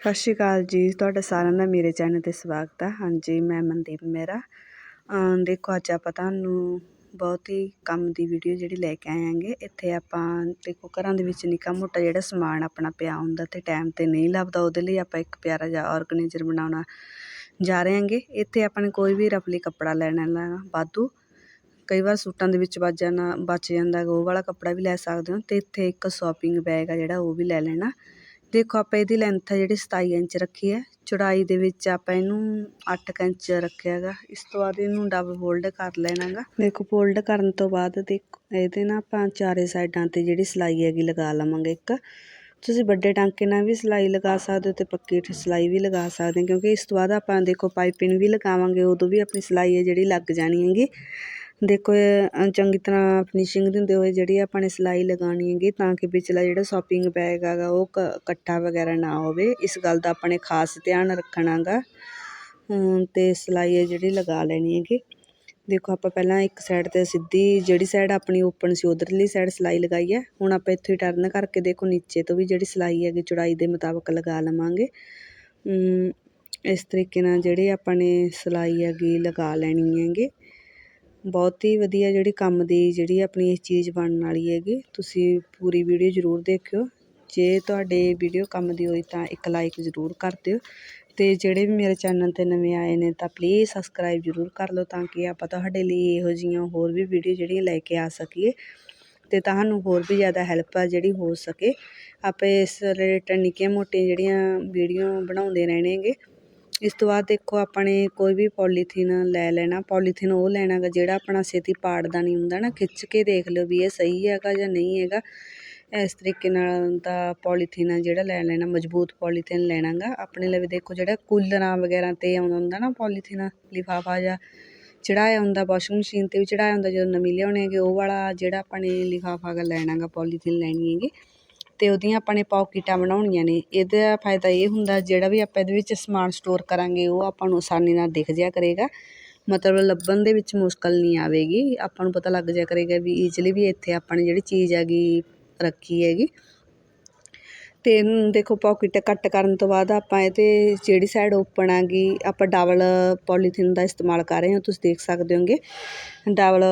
ਸਤਿ ਸ਼੍ਰੀ ਅਕਾਲ ਜੀ ਤੁਹਾਡਾ ਸਾਰਿਆਂ ਦਾ ਮੇਰੇ ਚੈਨਲ 'ਤੇ ਸਵਾਗਤ ਹੈ ਹਾਂਜੀ ਮੈਂ ਮਨਦੀਪ ਮੇਰਾ। ਦੇਖੋ ਅੱਜ ਆਪਾਂ ਤੁਹਾਨੂੰ ਬਹੁਤ ਹੀ ਕੰਮ ਦੀ ਵੀਡੀਓ ਜਿਹੜੀ ਲੈ ਕੇ ਆਇਆਂਗੇ। ਇੱਥੇ ਆਪਾਂ ਦੇਖੋ ਘਰਾਂ ਦੇ ਵਿੱਚ ਨਿੱਕਾ ਮੋਟਾ ਜਿਹੜਾ ਸਮਾਨ ਆਪਣਾ ਪਿਆ ਹੁੰਦਾ ਤੇ ਟਾਈਮ ਤੇ ਨਹੀਂ ਲੱਭਦਾ ਉਹਦੇ ਲਈ ਆਪਾਂ ਇੱਕ ਪਿਆਰਾ ਜਿਹਾ ਆਰਗੇਨਾਈਜ਼ਰ ਬਣਾਉਣਾ ਜਾ ਰਹੇ ਹਾਂਗੇ ਇੱਥੇ ਆਪਾਂ ਨੇ ਕੋਈ ਵੀ ਰਫਲੀ ਕੱਪੜਾ ਲੈਣਾ ਲੈਣਾ ਵਾਧੂ। ਕਈ ਵਾਰ ਸੂਟਾਂ ਦੇ ਵਿੱਚ ਵੱਜ ਜਾਣਾ ਬਚ ਜਾਂਦਾ ਗਾ, ਉਹ ਵਾਲਾ ਕੱਪੜਾ ਵੀ ਲੈ ਸਕਦੇ ਹੋ। ਤੇ ਇੱਥੇ ਇੱਕ ਸ਼ਾਪਿੰਗ ਬੈਗ ਆ ਜਿਹੜਾ ਉਹ ਵੀ ਲੈ ਲੈਣਾ। ਦੇਖੋ ਆਪਾਂ ਇਹਦੀ ਲੈਂਥ ਹੈ ਜਿਹੜੀ 27 ਇੰਚ ਰੱਖੀ ਹੈ। ਚੌੜਾਈ ਦੇ ਵਿੱਚ ਆਪਾਂ ਇਹਨੂੰ 8 ਇੰਚ ਰੱਖਿਆ ਹੈਗਾ। ਇਸ ਤੋਂ ਬਾਅਦ ਇਹਨੂੰ ਡਬਲ ਫੋਲਡ ਕਰ ਲੈਣਾ ਗਾ ਦੇਖੋ ਫੋਲਡ ਕਰਨ ਤੋਂ ਬਾਅਦ ਦੇਖੋ, ਇਹਦੇ ਨਾ ਆਪਾਂ ਚਾਰੇ ਸਾਈਡਾਂ ਤੇ ਜਿਹੜੀ ਸਿਲਾਈ ਹੈਗੀ ਲਗਾ ਲਵਾਂਗੇ ਇੱਕ। ਤੁਸੀਂ ਵੱਡੇ ਟਾਂਕੇ ਨਾਲ ਵੀ ਸਿਲਾਈ ਲਗਾ ਸਕਦੇ ਹੋ ਤੇ ਪੱਕੀ ਸਿਲਾਈ ਵੀ ਲਗਾ ਸਕਦੇ ਹੋ। ਕਿਉਂਕਿ ਇਸ ਤੋਂ ਬਾਅਦ ਆਪਾਂ ਦੇਖੋ ਪਾਈਪਿੰਗ ਵੀ ਲਗਾਵਾਂਗੇ, ਉਦੋਂ ਵੀ ਆਪਣੀ ਸਿਲਾਈ ਹੈ ਜਿਹੜੀ ਲੱਗ ਜਾਣੀ ਹੈਗੀ। ਦੇਖੋ ਚੰਗੀ ਤਰ੍ਹਾਂ ਫਿਨਿਸ਼ਿੰਗ ਦਿੰਦੇ ਹੋਏ ਜਿਹੜੀ ਆਪਾਂ ਨੇ ਸਿਲਾਈ ਲਗਾਉਣੀ ਹੈਗੀ, ਤਾਂ ਕਿ ਵਿਚਲਾ ਜਿਹੜਾ ਸ਼ੋਪਿੰਗ ਬੈਗ ਹੈਗਾ, ਉਹ ਕ, ਕੱਟਾ ਵਗੈਰਾ ਨਾ ਹੋਵੇ। ਇਸ ਗੱਲ ਦਾ ਆਪਾਂ ਨੇ ਖਾਸ ਧਿਆਨ ਰੱਖਣਾ ਗਾ। ਅਤੇ ਸਿਲਾਈ ਹੈ ਜਿਹੜੀ ਲਗਾ ਲੈਣੀ ਹੈਗੀ। ਦੇਖੋ, ਆਪਾਂ ਪਹਿਲਾਂ ਇੱਕ ਸਾਈਡ 'ਤੇ ਸਿੱਧੀ, ਜਿਹੜੀ ਸਾਈਡ ਆਪਣੀ ਓਪਨ ਸੀ, ਉਧਰਲੀ ਸਾਈਡ ਸਿਲਾਈ ਲਗਾਈ ਹੈ। ਹੁਣ ਆਪਾਂ ਇੱਥੇ ਟਰਨ ਕਰਕੇ ਦੇਖੋ, ਨੀਚੇ ਤੋਂ ਵੀ ਜਿਹੜੀ ਸਿਲਾਈ ਹੈਗੀ, ਚੌੜਾਈ ਦੇ ਮੁਤਾਬਕ ਲਗਾ ਲਵਾਂਗੇ। ਇਸ ਤਰੀਕੇ ਨਾਲ ਜਿਹੜੀ ਆਪਾਂ ਨੇ ਸਿਲਾਈ ਹੈਗੀ, ਲਗਾ ਲੈਣੀ ਹੈਗੀ। ਬਹੁਤ ਹੀ ਵਧੀਆ ਜਿਹੜੀ ਕੰਮ ਦੀ ਜਿਹੜੀ ਆਪਣੀ ਇਹ ਚੀਜ਼ ਬਣਨ ਵਾਲੀ ਹੈਗੀ, ਤੁਸੀਂ ਪੂਰੀ ਵੀਡੀਓ ਜ਼ਰੂਰ ਦੇਖਿਓ। ਜੇ ਤੁਹਾਡੇ ਵੀਡੀਓ ਕੰਮ ਦੀ ਹੋਈ ਤਾਂ ਇੱਕ ਲਾਈਕ ਜ਼ਰੂਰ ਕਰ ਦਿਓ। ਅਤੇ ਜਿਹੜੇ ਵੀ ਮੇਰੇ ਚੈਨਲ 'ਤੇ ਨਵੇਂ ਆਏ ਨੇ ਤਾਂ ਪਲੀਜ਼ ਸਬਸਕ੍ਰਾਈਬ ਜ਼ਰੂਰ ਕਰ ਲਓ ਤਾਂ ਕਿ ਆਪਾਂ ਤੁਹਾਡੇ ਲਈ ਇਹੋ ਜਿਹੀਆਂ ਹੋਰ ਵੀ ਵੀਡੀਓ ਜਿਹੜੀਆਂ ਲੈ ਕੇ ਆ ਸਕੀਏ। ਅਤੇ ਤੁਹਾਨੂੰ ਹੋਰ ਵੀ ਜ਼ਿਆਦਾ ਹੈਲਪ ਆ ਜਿਹੜੀ ਹੋ ਸਕੇ। ਆਪਾਂ ਇਸ ਰਿਲੇਟਡ ਨਿੱਕੀਆਂ ਮੋਟੀਆਂ ਜਿਹੜੀਆਂ ਵੀਡੀਓ ਬਣਾਉਂਦੇ ਰਹਿਣੇਗੇ। ਇਸ ਤੋਂ ਬਾਅਦ ਦੇਖੋ ਆਪਾਂ ਨੇ ਕੋਈ ਵੀ ਪੋਲੀਥੀਨ ਲੈ ਲੈਣਾ, ਪੋਲੀਥੀਨ ਉਹ ਲੈਣਾ ਗਾ ਜਿਹੜਾ ਆਪਣਾ ਛੇਤੀ ਪਾੜਦਾ ਨਹੀਂ ਹੁੰਦਾ ਨਾ, ਖਿੱਚ ਕੇ ਦੇਖ ਲਿਓ ਵੀ ਇਹ ਸਹੀ ਹੈਗਾ ਜਾਂ ਨਹੀਂ ਹੈਗਾ। ਇਸ ਤਰੀਕੇ ਨਾਲ ਤਾਂ ਪੋਲੀਥੀਨ ਆ ਜਿਹੜਾ ਲੈ ਲੈਣਾ, ਮਜ਼ਬੂਤ ਪੋਲੀਥੀਨ ਲੈਣਾ ਗਾ। ਆਪਣੇ ਲਈ ਦੇਖੋ ਜਿਹੜਾ ਕੂਲਰਾਂ ਵਗੈਰਾ 'ਤੇ ਆਉਂਦਾ ਹੁੰਦਾ ਨਾ ਪੋਲੀਥੀਨ, ਲਿਫਾਫਾ ਜਾਂ ਚੜਾਇਆ ਹੁੰਦਾ, ਵਾਸ਼ਿੰਗ ਮਸ਼ੀਨ 'ਤੇ ਵੀ ਚੜਾਇਆ ਹੁੰਦਾ, ਜਦੋਂ ਨਵੀਂ ਲਿਆਉਣੇ ਹੈਗੇ, ਉਹ ਵਾਲਾ ਜਿਹੜਾ ਆਪਾਂ ਨੇ ਲਿਫਾਫਾ ਗਾ ਲੈਣਾ ਗਾ, ਪੋਲੀਥੀਨ ਲੈਣੀ ਹੈਗੀ। ਅਤੇ ਉਹਦੀਆਂ ਆਪਾਂ ਨੇ ਪੌਕੀਟਾਂ ਬਣਾਉਣੀਆਂ ਨੇ। ਇਹਦਾ ਫਾਇਦਾ ਇਹ ਹੁੰਦਾ, ਜਿਹੜਾ ਵੀ ਆਪਾਂ ਇਹਦੇ ਵਿੱਚ ਸਮਾਨ ਸਟੋਰ ਕਰਾਂਗੇ, ਉਹ ਆਪਾਂ ਨੂੰ ਆਸਾਨੀ ਨਾਲ ਦਿਖ ਜਿਆ ਕਰੇਗਾ। ਮਤਲਬ ਲੱਭਣ ਦੇ ਵਿੱਚ ਮੁਸ਼ਕਲ ਨਹੀਂ ਆਵੇਗੀ। ਆਪਾਂ ਨੂੰ ਪਤਾ ਲੱਗ ਜਿਆ ਕਰੇਗਾ ਵੀ ਈਜ਼ਲੀ ਵੀ ਇੱਥੇ ਆਪਾਂ ਨੇ ਜਿਹੜੀ ਚੀਜ਼ ਹੈਗੀ ਰੱਖੀ ਹੈਗੀ। ਅਤੇ ਦੇਖੋ ਪੌਕਿਟ ਕੱਟ ਕਰਨ ਤੋਂ ਬਾਅਦ ਆਪਾਂ ਇਹਦੇ ਜਿਹੜੀ ਸਾਈਡ ਓਪਨ ਹੈਗੀ, ਆਪਾਂ ਡਬਲ ਪੋਲੀਥੀਨ ਦਾ ਇਸਤੇਮਾਲ ਕਰ ਰਹੇ ਹਾਂ। ਤੁਸੀਂ ਦੇਖ ਸਕਦੇ ਹੋਗੇ। ਡਬਲ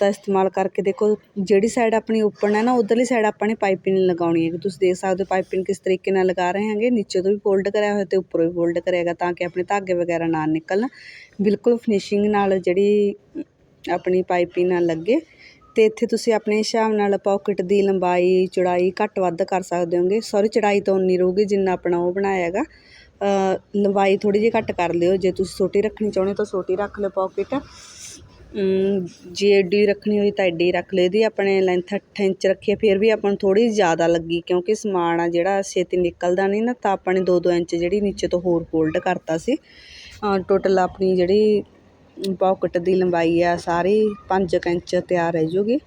ਦਾ ਇਸਤੇਮਾਲ ਕਰਕੇ ਦੇਖੋ, ਜਿਹੜੀ ਸਾਈਡ ਆਪਣੀ ਓਪਨ ਹੈ ਨਾ, ਉੱਧਰਲੀ ਸਾਈਡ ਆਪਾਂ ਨੇ ਪਾਈਪਿੰਗ ਲਗਾਉਣੀ ਹੈਗੀ। ਤੁਸੀਂ ਦੇਖ ਸਕਦੇ ਹੋ ਪਾਈਪਿੰਗ ਕਿਸ ਤਰੀਕੇ ਨਾਲ ਲਗਾ ਰਹੇ ਹੈਗੇ। ਨੀਚੇ ਤੋਂ ਵੀ ਫੋਲਡ ਕਰਿਆ ਹੋਇਆ ਅਤੇ ਉੱਪਰੋਂ ਵੀ ਫੋਲਡ ਕਰਿਆ ਕਰਿਆਗਾ ਤਾਂ ਕਿ ਆਪਣੇ ਧਾਗੇ ਵਗੈਰਾ ਨਾ ਨਿਕਲਣ। ਬਿਲਕੁਲ ਫਿਨਿਸ਼ਿੰਗ ਨਾਲ ਜਿਹੜੀ ਆਪਣੀ ਪਾਈਪਿੰਗ ਨਾਲ ਲੱਗੇ। ਅਤੇ ਇੱਥੇ ਤੁਸੀਂ ਆਪਣੇ ਹਿਸਾਬ ਨਾਲ ਪਾਕਟ ਦੀ ਲੰਬਾਈ, ਚੌੜਾਈ ਘੱਟ ਵੱਧ ਕਰ ਸਕਦੇ ਹੋਗੇ। ਸੌਰੀ ਚੜਾਈ ਤਾਂ ਉਨੀ ਰਹੂਗੀ ਜਿੰਨਾ ਆਪਣਾ ਉਹ ਬਣਾਇਆ ਹੈਗਾ। ਲੰਬਾਈ ਥੋੜ੍ਹੀ ਜਿਹੀ ਘੱਟ ਕਰ ਲਿਓ। ਜੇ ਤੁਸੀਂ ਛੋਟੀ ਰੱਖਣੀ ਚਾਹੁੰਦੇ ਹੋ ਤਾਂ ਛੋਟੀ ਰੱਖ ਲਿਓ ਪਾਕਟ ਜੇ ਐਡੀ ਰੱਖਣੀ ਹੋਈ ਤਾਂ ਐਡੀ ਰੱਖ ਲਿਓ ਇਹਦੀ ਆਪਣੇ ਲੈਂਥ ਅੱਠ ਇੰਚ ਰੱਖੀ ਫਿਰ ਵੀ ਆਪਾਂ ਨੂੰ ਥੋੜੀ ਜ਼ਿਆਦਾ ਲੱਗੀ, ਕਿਉਂਕਿ ਸਮਾਨ ਆ ਜਿਹੜਾ ਛੇਤੀ ਨਿਕਲਦਾ ਨਹੀਂ ਨਾ, ਤਾਂ ਆਪਾਂ ਨੇ 2-2 ਇੰਚ ਜਿਹੜੀ ਨੀਚੇ ਤੋਂ ਹੋਰ ਫੋਲਡ ਕਰਤਾ ਸੀ। ਟੋਟਲ ਆਪਣੀ ਜਿਹੜੀ ਪੌਕਟ ਦੀ ਲੰਬਾਈ ਆ, ਸਾਰੀ 5 ਇੰਚ ਤਿਆਰ ਰਹਿ ਜੂਗੀ।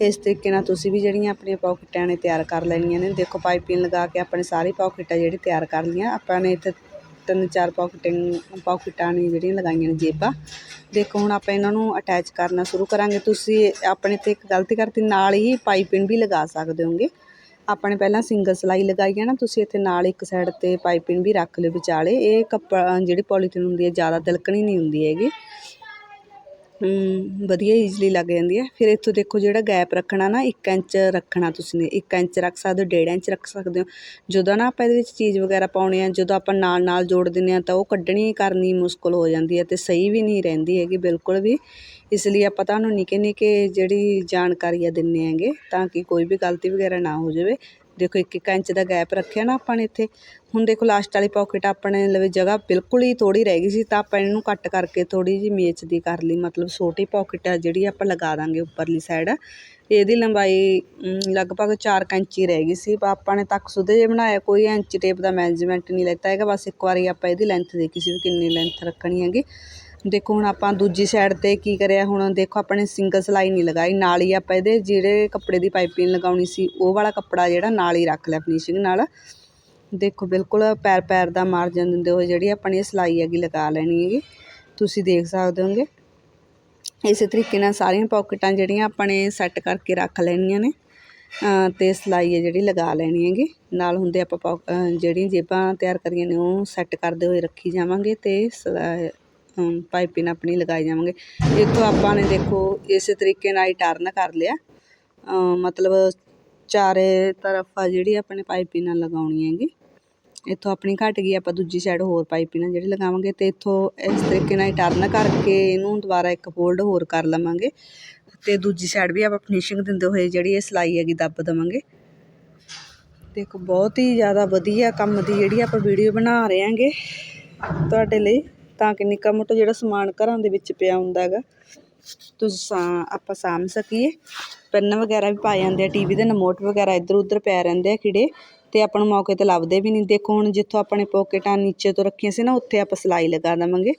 ਇਸ ਤਰੀਕੇ ਨਾਲ ਤੁਸੀਂ ਵੀ ਜਿਹੜੀਆਂ ਆਪਣੀਆਂ ਪੌਕਟਾਂ ਨੇ ਤਿਆਰ ਕਰ ਲੈਣੀਆਂ ਨੇ। ਦੇਖੋ ਪਾਈਪਿੰਗ ਲਗਾ ਕੇ ਆਪਣੇ ਸਾਰੀ ਪੌਕਟਾਂ ਜਿਹੜੀ ਤਿਆਰ ਕਰ ਲਈਆਂ। ਆਪਾਂ ਨੇ ਇੱਥੇ ਤਿੰਨ ਚਾਰ ਪੌਕਟਿੰਗ ਪੌਕਟਾਂ ਨੇ ਜਿਹੜੀਆਂ ਲਗਾਈਆਂ ਨੇ ਜੇਬਾਂ। ਦੇਖੋ, ਹੁਣ ਆਪਾਂ ਇਹਨਾਂ ਨੂੰ ਅਟੈਚ ਕਰਨਾ ਸ਼ੁਰੂ ਕਰਾਂਗੇ। ਤੁਸੀਂ ਆਪਣੇ ਤੇ ਇੱਕ ਗਲਤੀ ਕਰਤੀ, ਨਾਲ ਹੀ ਪਾਈਪਿੰਗ ਵੀ ਲਗਾ ਸਕਦੇ ਹੋਗੇ। ਆਪਾਂ ਨੇ ਪਹਿਲਾਂ ਸਿੰਗਲ ਸਿਲਾਈ ਲਗਾਈ ਹੈ ਨਾ, ਤੁਸੀਂ ਇੱਥੇ ਨਾਲ ਇੱਕ ਸਾਈਡ 'ਤੇ ਪਾਈਪਿੰਗ ਵੀ ਰੱਖ ਲਿਓ ਵਿਚਾਲੇ। ਇਹ ਕੱਪੜਾ, ਜਿਹੜੀ ਪੋਲੀਥੀਨ ਹੁੰਦੀ ਹੈ, ਜ਼ਿਆਦਾ ਤਿਲਕਣੀ ਨਹੀਂ ਹੁੰਦੀ ਹੈਗੀ। ਵਧੀਆ ਈਜ਼ਲੀ ਲੱਗ ਜਾਂਦੀ ਹੈ। ਫਿਰ ਇੱਥੋਂ ਦੇਖੋ ਜਿਹੜਾ ਗੈਪ ਰੱਖਣਾ ਨਾ, ਇੱਕ ਇੰਚ ਰੱਖਣਾ ਤੁਸੀਂ ਨੇ, ਇੱਕ ਇੰਚ ਰੱਖ ਸਕਦੇ ਹੋ, ਡੇਢ ਇੰਚ ਰੱਖ ਸਕਦੇ ਹੋ। ਜਦੋਂ ਨਾ ਆਪਾਂ ਇਹਦੇ ਵਿੱਚ ਚੀਜ਼ ਵਗੈਰਾ ਪਾਉਣੇ ਆ, ਜਦੋਂ ਆਪਾਂ ਨਾਲ ਨਾਲ ਜੋੜ ਦਿੰਦੇ ਆ ਤਾਂ ਉਹ ਕੱਢਣੀ ਕਰਨੀ ਮੁਸ਼ਕਲ ਹੋ ਜਾਂਦੀ ਹੈ ਅਤੇ ਸਹੀ ਵੀ ਨਹੀਂ ਰਹਿੰਦੀ ਹੈਗੀ, ਬਿਲਕੁਲ ਵੀ। ਇਸ ਲਈ ਆਪਾਂ ਤੁਹਾਨੂੰ ਨਿੱਕੇ ਨਿੱਕੇ ਜਿਹੜੀ ਜਾਣਕਾਰੀ ਆ ਦਿੰਦੇ ਹੈਗੇ ਤਾਂ ਕਿ ਕੋਈ ਵੀ ਗਲਤੀ ਵਗੈਰਾ ਨਾ ਹੋ ਜਾਵੇ। ਦੇਖੋ, ਇੱਕ ਇੱਕ ਇੰਚ ਦਾ ਗੈਪ ਰੱਖਿਆ ਨਾ ਆਪਾਂ ਨੇ ਇੱਥੇ। ਹੁਣ ਦੇਖੋ ਲਾਸਟ ਵਾਲੀ ਪਾਕਟ ਆਪਣੇ ਲਵੇ ਜਗ੍ਹਾ ਬਿਲਕੁਲ ਹੀ ਥੋੜੀ ਰਹਿ ਗਈ ਸੀ, ਤਾਂ ਆਪਾਂ ਇਹਨੂੰ ਕੱਟ ਕਰਕੇ ਥੋੜੀ ਜਿਹੀ ਮੇਚ ਦੀ ਕਰ ਲਈ। ਮਤਲਬ ਛੋਟੀ ਪਾਕਟ ਆ ਜਿਹੜੀ ਆਪਾਂ ਲਗਾ ਦਾਂਗੇ ਉੱਪਰਲੀ ਸਾਈਡ ਇਹਦੀ ਲੰਬਾਈ ਲਗਭਗ 4 ਇੰਚ ਹੀ ਰਹਿ ਗਈ ਸੀ। ਆਪਾਂ ਨੇ ਤੱਕ ਸੁਦੇ ਜੇ ਬਣਾਇਆ, ਕੋਈ ਇੰਚ ਟੇਪ ਦਾ ਮੈਜਰਮੈਂਟ ਨਹੀਂ ਲੈਤਾ ਹੈਗਾ। ਬਸ ਇੱਕ ਵਾਰੀ ਆਪਾਂ ਇਹਦੀ ਲੈਂਥ ਦੇਖੀ ਸੀ ਵੀ ਕਿੰਨੀ ਲੈਂਥ ਰੱਖਣੀ ਹੈਗੀ। ਦੇਖੋ ਹੁਣ ਆਪਾਂ ਦੂਜੀ ਸਾਈਡ 'ਤੇ ਕੀ ਕਰਿਆ ਹੁਣ ਦੇਖੋ ਆਪਣੇ ਸਿੰਗਲ ਸਿਲਾਈ ਨਹੀਂ ਲਗਾਈ ਨਾਲ ਹੀ ਆਪਾਂ ਇਹਦੇ ਜਿਹੜੇ ਕੱਪੜੇ ਦੀ ਪਾਈਪਿੰਗ ਲਗਾਉਣੀ ਸੀ ਉਹ ਵਾਲਾ ਕੱਪੜਾ ਜਿਹੜਾ ਨਾਲ ਹੀ ਰੱਖ ਲਿਆ ਫਿਨਿਸ਼ਿੰਗ ਨਾਲ। ਦੇਖੋ ਬਿਲਕੁਲ ਪੈਰ ਪੈਰ ਦਾ ਮਾਰਜਨ ਦਿੰਦੇ ਹੋਏ ਜਿਹੜੀ ਆਪਣੀ ਸਿਲਾਈ ਹੈਗੀ ਲਗਾ ਲੈਣੀ ਹੈਗੀ ਤੁਸੀਂ ਦੇਖ ਸਕਦੇ ਹੋਗੇ। ਇਸੇ ਤਰੀਕੇ ਨਾਲ ਸਾਰੀਆਂ ਪਾਕਟਾਂ ਜਿਹੜੀਆਂ ਆਪਣੇ ਸੈੱਟ ਕਰਕੇ ਰੱਖ ਲੈਣੀਆਂ ਨੇ ਅ, ਤੇ ਸਲਾਈ ਹੈ ਜਿਹੜੀ ਲਗਾ ਲੈਣੀ ਹੈਗੀ। ਨਾਲ ਹੁੰਦੇ ਆਪਾਂ ਪੌ- ਜਿਹੜੀਆਂ ਜੇਬਾਂ ਤਿਆਰ ਕਰੀਆਂ ਨੇ ਉਹ ਸੈੱਟ ਕਰਦੇ ਹੋਏ ਰੱਖੀ ਜਾਵਾਂਗੇ ਤੇ ਸਲਾ- ਪਾਈਪਿੰਗ ਆਪਣੀ ਲਗਾਈ ਜਾਵਾਂਗੇ। ਇੱਥੋਂ ਆਪਾਂ ਨੇ ਦੇਖੋ ਇਸੇ ਤਰੀਕੇ ਨਾਲ ਹੀ ਟਰਨ ਕਰ ਲਿਆ। ਮਤਲਬ ਚਾਰੇ ਤਰਫ ਆ ਜਿਹੜੀ ਆਪਣੇ ਪਾਈਪਿੰਗ ਲਗਾਉਣੀ ਹੈਗੀ। ਇੱਥੋਂ ਆਪਣੀ ਘਟ ਗਈ, ਆਪਾਂ ਦੂਜੀ ਸਾਈਡ ਹੋਰ ਪਾਈਪਿੰਗ ਜਿਹੜੀ ਲਗਾਵਾਂਗੇ ਤੇ ਇੱਥੋਂ ਇਸ ਤਰੀਕੇ ਨਾਲ ਹੀ ਟਰਨ ਕਰਕੇ ਇਹਨੂੰ ਦੁਬਾਰਾ ਇੱਕ ਫੋਲਡ ਹੋਰ ਕਰ ਲਵਾਂਗੇ। ਤੇ ਦੂਜੀ ਸਾਈਡ ਵੀ ਆਪਾਂ ਫਿਨਿਸ਼ਿੰਗ ਦਿੰਦੇ ਹੋਏ ਜਿਹੜੀ ਇਹ ਸਿਲਾਈ ਹੈਗੀ ਦੱਬ ਦੇਵਾਂਗੇ। ਦੇਖੋ ਬਹੁਤ ਹੀ ਜ਼ਿਆਦਾ ਵਧੀਆ ਕੰਮ ਦੀ ਜਿਹੜੀ ਆਪਾਂ ਵੀਡੀਓ ਬਣਾ ਰਹੇ ਹਾਂਗੇ ਤੁਹਾਡੇ ਲਈ। ਤਾਂ ਕਿ ਨਿੱਕਾ ਮੋਟਾ ਜਿਹੜਾ ਸਮਾਨ ਘਰਾਂ ਦੇ ਵਿੱਚ ਪਿਆ ਹੁੰਦਾ ਹੈਗਾ ਤੁਸੀਂ ਸਾ, ਆਪਾਂ ਸਾਂਭ ਸਕੀਏ। ਪੈਨ ਵਗੈਰਾ ਵੀ ਪਾਏ ਜਾਂਦੇ ਆ ਟੀ ਵੀ ਦੇ ਨਮੋਟ ਵਗੈਰਾ ਇੱਧਰ ਉੱਧਰ ਪੈ ਰਹਿੰਦੇ ਆ ਕੀੜੇ ਅਤੇ ਆਪਾਂ ਨੂੰ ਮੌਕੇ ਤੇ ਲੱਭਦੇ ਵੀ ਨਹੀਂ। ਦੇਖੋ ਹੁਣ ਜਿੱਥੋਂ ਆਪਣੇ ਪੋਕੇਟਾਂ ਨੀਚੇ ਤੋਂ ਰੱਖੀਆਂ ਸੀ ਨਾ, ਉੱਥੇ ਆਪਾਂ ਸਿਲਾਈ ਲਗਾ ਦੇਵਾਂਗੇ,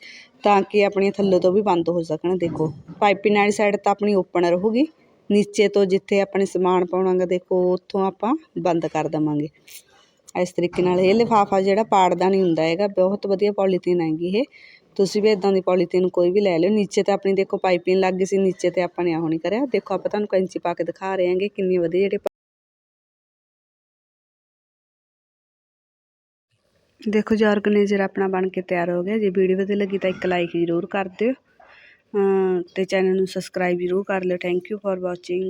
ਤਾਂ ਕਿ ਆਪਣੀਆਂ ਥੱਲੇ ਤੋਂ ਵੀ ਬੰਦ ਹੋ ਸਕਣ। ਦੇਖੋ ਪਾਈਪਿੰਗ ਵਾਲੀ ਸਾਈਡ ਤਾਂ ਆਪਣੀ ਓਪਨ ਰਹੂਗੀ। ਨੀਚੇ ਤੋਂ ਜਿੱਥੇ ਆਪਣੇ ਸਮਾਨ ਪਾਉਣਾਗਾ ਦੇਖੋ, ਉੱਥੋਂ ਆਪਾਂ ਬੰਦ ਕਰ ਦੇਵਾਂਗੇ। ਇਸ ਤਰੀਕੇ ਨਾਲ। ਇਹ ਲਿਫਾਫਾ ਜਿਹੜਾ ਪਾੜਦਾ ਨਹੀਂ ਹੁੰਦਾ ਹੈਗਾ, ਬਹੁਤ ਵਧੀਆ ਪੋਲੀਥੀਨ ਹੈਗੀ ਇਹ। ਤੁਸੀਂ ਵੀ ਇਦਾਂ ਦੀ ਪੋਲੀਥੀਨ ਕੋਈ ਵੀ ਲੈ ਲਿਓ। ਨੀਚੇ ਤਾਂ ਆਪਣੀ ਦੇਖੋ ਪਾਈਪਿੰਗ ਲੱਗ ਗਈ ਸੀ, ਨੀਚੇ ਤੇ ਆਪਾਂ ਨੇ ਆਹ ਨਹੀਂ ਕਰਿਆ। ਦੇਖੋ ਆਪਾਂ ਤੁਹਾਨੂੰ ਕੈਂਚੀ ਪਾ ਕੇ ਦਿਖਾ ਰਹੇ ਹਾਂਗੇ ਕਿੰਨੀ ਵਧੀਆ ਜਿਹੜੇ ਦੇਖੋ ਜੀ ਆਰਗੇਨਾਈਜ਼ਰ ਆਪਣਾ ਬਣ ਕੇ ਤਿਆਰ ਹੋ ਗਿਆ। ਜੇ ਵੀਡੀਓ ਵਧੀਆ ਲੱਗੀ ਤਾਂ ਇੱਕ ਲਾਈਕ ਜ਼ਰੂਰ ਕਰ ਦਿਓ। ਅਮ ਤੇ ਚੈਨਲ ਨੂੰ ਸਬਸਕ੍ਰਾਈਬ ਜ਼ਰੂਰ ਕਰ ਲਿਓ। Thank you for watching